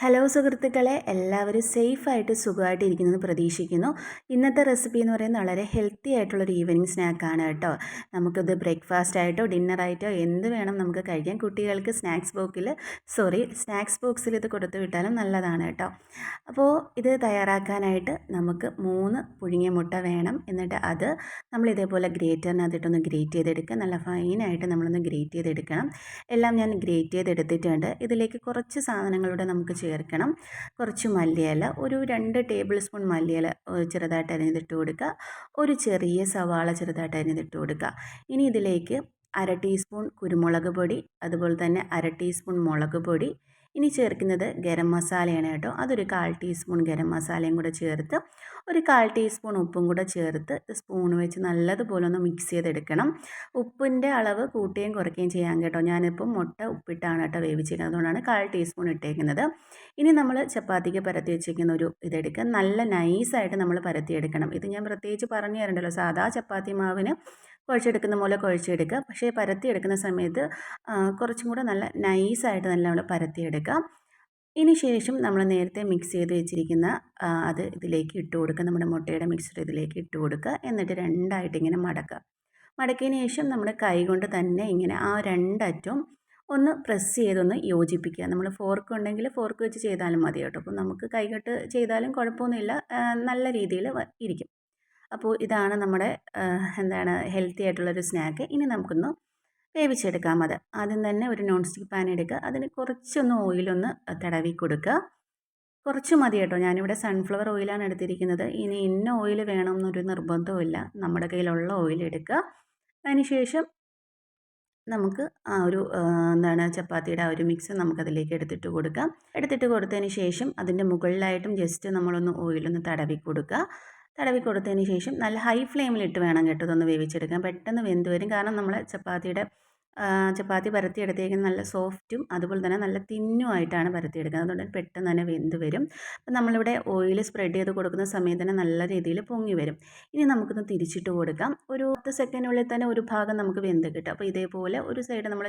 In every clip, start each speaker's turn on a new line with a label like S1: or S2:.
S1: Hello സുഹൃത്തുക്കളെ എല്ലാവരും സേഫായിട്ട് സുഖമായിട്ട് ഇരിക്കുന്നത് പ്രതീക്ഷിക്കുന്നു. ഇന്നത്തെ റെസിപ്പി എന്ന് പറയുന്നത് വളരെ ഹെൽത്തി ആയിട്ടുള്ളൊരു ഈവനിങ് സ്നാക്കാണ് കേട്ടോ. നമുക്കിത് ബ്രേക്ക്ഫാസ്റ്റ് ആയിട്ടോ ഡിന്നറായിട്ടോ എന്ത് വേണം നമുക്ക് കഴിക്കാം. കുട്ടികൾക്ക് സ്നാക്സ് ബോക്സിൽ സോറി സ്നാക്സ് ബോക്സിൽ ഇത് കൊടുത്തു വിട്ടാലും നല്ലതാണ് കേട്ടോ. അപ്പോൾ ഇത് തയ്യാറാക്കാനായിട്ട് നമുക്ക് മൂന്ന് പുഴുങ്ങിയ മുട്ട വേണം. എന്നിട്ട് അത് നമ്മൾ ഇതേപോലെ ഗ്രേറ്ററിനകത്തിട്ടൊന്ന് ഗ്രേറ്റ് ചെയ്തെടുക്കുക. നല്ല ഫൈനായിട്ട് നമ്മളൊന്ന് ഗ്രേറ്റ് ചെയ്തെടുക്കണം. എല്ലാം ഞാൻ ഗ്രേറ്റ് ചെയ്തെടുത്തിട്ടുണ്ട്. ഇതിലേക്ക് കുറച്ച് സാധനങ്ങളുടെ നമുക്ക് ചേർക്കണം. കുറച്ച് മല്ലിയില ഒരു രണ്ട് ടേബിൾ സ്പൂൺ മല്ലിയില ചെറുതായിട്ട് അരിഞ്ഞിട്ട് കൊടുക്കുക. ഒരു ചെറിയ സവാള ചെറുതായിട്ട് അരിഞ്ഞിട്ട് കൊടുക്കുക. ഇനി ഇതിലേക്ക് അര ടീസ്പൂൺ കുരുമുളക് പൊടി അതുപോലെ തന്നെ അര ടീസ്പൂൺ മുളക് പൊടി ഇനി ചേർക്കുന്നത് ഗരം മസാലയാണ് കേട്ടോ. അതൊരു കാൽ ടീസ്പൂൺ ഗരം മസാലയും കൂടെ ചേർത്ത് ഒരു കാൽ ടീസ്പൂൺ ഉപ്പും കൂടെ ചേർത്ത് സ്പൂൺ വെച്ച് നല്ലതുപോലെ ഒന്ന് മിക്സ് ചെയ്തെടുക്കണം. ഉപ്പിന്റെ അളവ് കൂട്ടുകയും കുറയ്ക്കുകയും ചെയ്യാൻ കേട്ടോ. ഞാനിപ്പം മുട്ട ഉപ്പിട്ടാണ് കേട്ടോ വേവിച്ചിരിക്കുന്നത് അതുകൊണ്ടാണ് കാൽ ടീസ്പൂൺ ഇട്ടേക്കുന്നത്. ഇനി നമ്മൾ ചപ്പാത്തിക്ക് പരത്തി വെച്ചിരിക്കുന്ന ഒരു ഇതെടുക്കുക. നല്ല നൈസായിട്ട് നമ്മൾ പരത്തിയെടുക്കണം. ഇത് ഞാൻ പ്രത്യേകിച്ച് പറഞ്ഞു തരണ്ടല്ലോ സാധാ ചപ്പാത്തി മാവിന് കുഴച്ചെടുക്കുന്ന പോലെ കുഴച്ചെടുക്കുക. പക്ഷേ പരത്തിയെടുക്കുന്ന സമയത്ത് കുറച്ചും കൂടെ നല്ല നൈസായിട്ട് നല്ല നമ്മൾ പരത്തിയെടുക്കുക ഇനി ശേഷം നമ്മൾ നേരത്തെ മിക്സ് ചെയ്ത് വെച്ചിരിക്കുന്ന അത് ഇതിലേക്ക് ഇട്ട് കൊടുക്കുക. നമ്മുടെ മുട്ടയുടെ മിക്സർ ഇതിലേക്ക് ഇട്ട് കൊടുക്കുക. എന്നിട്ട് രണ്ടായിട്ട് ഇങ്ങനെ മടക്കുക. മടക്കിയതിന് ശേഷം നമ്മുടെ കൈ കൊണ്ട് തന്നെ ഇങ്ങനെ ആ രണ്ടറ്റവും ഒന്ന് പ്രസ് ചെയ്തൊന്ന് യോജിപ്പിക്കുക. നമ്മൾ ഫോർക്ക് ഉണ്ടെങ്കിൽ ഫോർക്ക് വെച്ച് ചെയ്താലും മതി കേട്ടോ. അപ്പോൾ നമുക്ക് കൈകൊട്ട് ചെയ്താലും കുഴപ്പമൊന്നുമില്ല. നല്ല രീതിയിൽ ഇരിക്കും. അപ്പോൾ ഇതാണ് നമ്മുടെ എന്താണ് ഹെൽത്തി ആയിട്ടുള്ളൊരു സ്നാക്ക് ഇനി നമുക്കൊന്ന് വേവിച്ചെടുക്കാം അത്. ആദ്യം തന്നെ ഒരു നോൺ സ്റ്റിക്ക് പാൻ എടുക്കുക. അതിന് കുറച്ചൊന്ന് ഓയിലൊന്ന് തടവി കൊടുക്കുക. കുറച്ച് മതി കേട്ടോ. ഞാനിവിടെ സൺഫ്ലവർ ഓയിലാണ് എടുത്തിരിക്കുന്നത്. ഇനി ഇന്ന ഓയിൽ വേണമെന്നൊരു നിർബന്ധമില്ല നമ്മുടെ കയ്യിലുള്ള ഓയിൽ എടുക്കുക. അതിനുശേഷം നമുക്ക് ആ ഒരു എന്താണ് ചപ്പാത്തിയുടെ ആ ഒരു മിക്സ് നമുക്കതിലേക്ക് എടുത്തിട്ട് കൊടുക്കാം. എടുത്തിട്ട് കൊടുത്തതിന് ശേഷം അതിന്റെ മുകളിലായിട്ടും ജസ്റ്റ് നമ്മളൊന്ന് ഓയിലൊന്ന് തടവി കൊടുക്കുക. തടവി കൊടുത്തതിന് ശേഷം നല്ല ഹൈ ഫ്ലെയിമിലിട്ട് വേണം കേട്ടോ ഇതൊന്ന് വേവിച്ചെടുക്കാൻ. പെട്ടെന്ന് വെന്ത് വരും. കാരണം നമ്മൾ ചപ്പാത്തിയുടെ ചപ്പാത്തി പരത്തിയെടുത്തേക്കുന്ന നല്ല സോഫ്റ്റും അതുപോലെ തന്നെ നല്ല തിന്നും ആയിട്ടാണ് പരത്തിയെടുക്കുന്നത് അതുകൊണ്ട് പെട്ടെന്ന് തന്നെ വെന്ത് വരും. അപ്പം നമ്മളിവിടെ ഓയിൽ സ്പ്രെഡ് ചെയ്ത് കൊടുക്കുന്ന സമയത്ത് തന്നെ നല്ല രീതിയിൽ പൊങ്ങി വരും. ഇനി നമുക്കൊന്ന് തിരിച്ചിട്ട് കൊടുക്കാം. ഒരു പത്ത് സെക്കൻഡിനുള്ളിൽ തന്നെ ഒരു ഭാഗം നമുക്ക് വെന്ത് കിട്ടും. അപ്പോൾ ഇതേപോലെ ഒരു സൈഡ് നമ്മൾ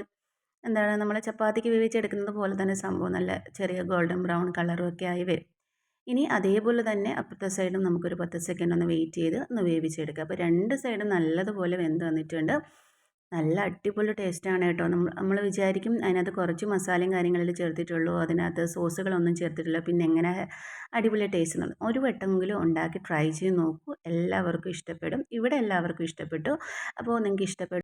S1: എന്താണ് നമ്മൾ ചപ്പാത്തിക്ക് വേവിച്ചെടുക്കുന്നത് പോലെ തന്നെ സംഭവം. നല്ല ചെറിയ ഗോൾഡൻ ബ്രൗൺ കളറും ഒക്കെ ആയി വരും. ഇനി അതേപോലെ തന്നെ അപ്പുറത്തെ സൈഡും നമുക്കൊരു പത്ത് സെക്കൻഡ് ഒന്ന് വെയിറ്റ് ചെയ്ത് ഒന്ന് വേവിച്ചെടുക്കുക അപ്പോൾ രണ്ട് സൈഡും നല്ലതുപോലെ വെന്ത് വന്നിട്ടുണ്ട്. നല്ല അടിപൊളി ടേസ്റ്റാണ് കേട്ടോ. നമ്മൾ നമ്മൾ വിചാരിക്കും അതിനകത്ത് കുറച്ച് മസാലയും കാര്യങ്ങളിൽ ചേർത്തിട്ടുള്ളൂ. അതിനകത്ത് സോസുകളൊന്നും ചേർത്തിട്ടില്ല. പിന്നെ എങ്ങനെ അടിപൊളി ടേസ്റ്റ് എന്നുള്ളത് ഒരു വട്ടമെങ്കിലും ഉണ്ടാക്കി ട്രൈ ചെയ്ത് നോക്കൂ. എല്ലാവർക്കും ഇഷ്ടപ്പെടും. ഇവിടെ എല്ലാവർക്കും ഇഷ്ടപ്പെട്ടു. അപ്പോൾ നിങ്ങൾക്ക് ഇഷ്ടപ്പെട്ടു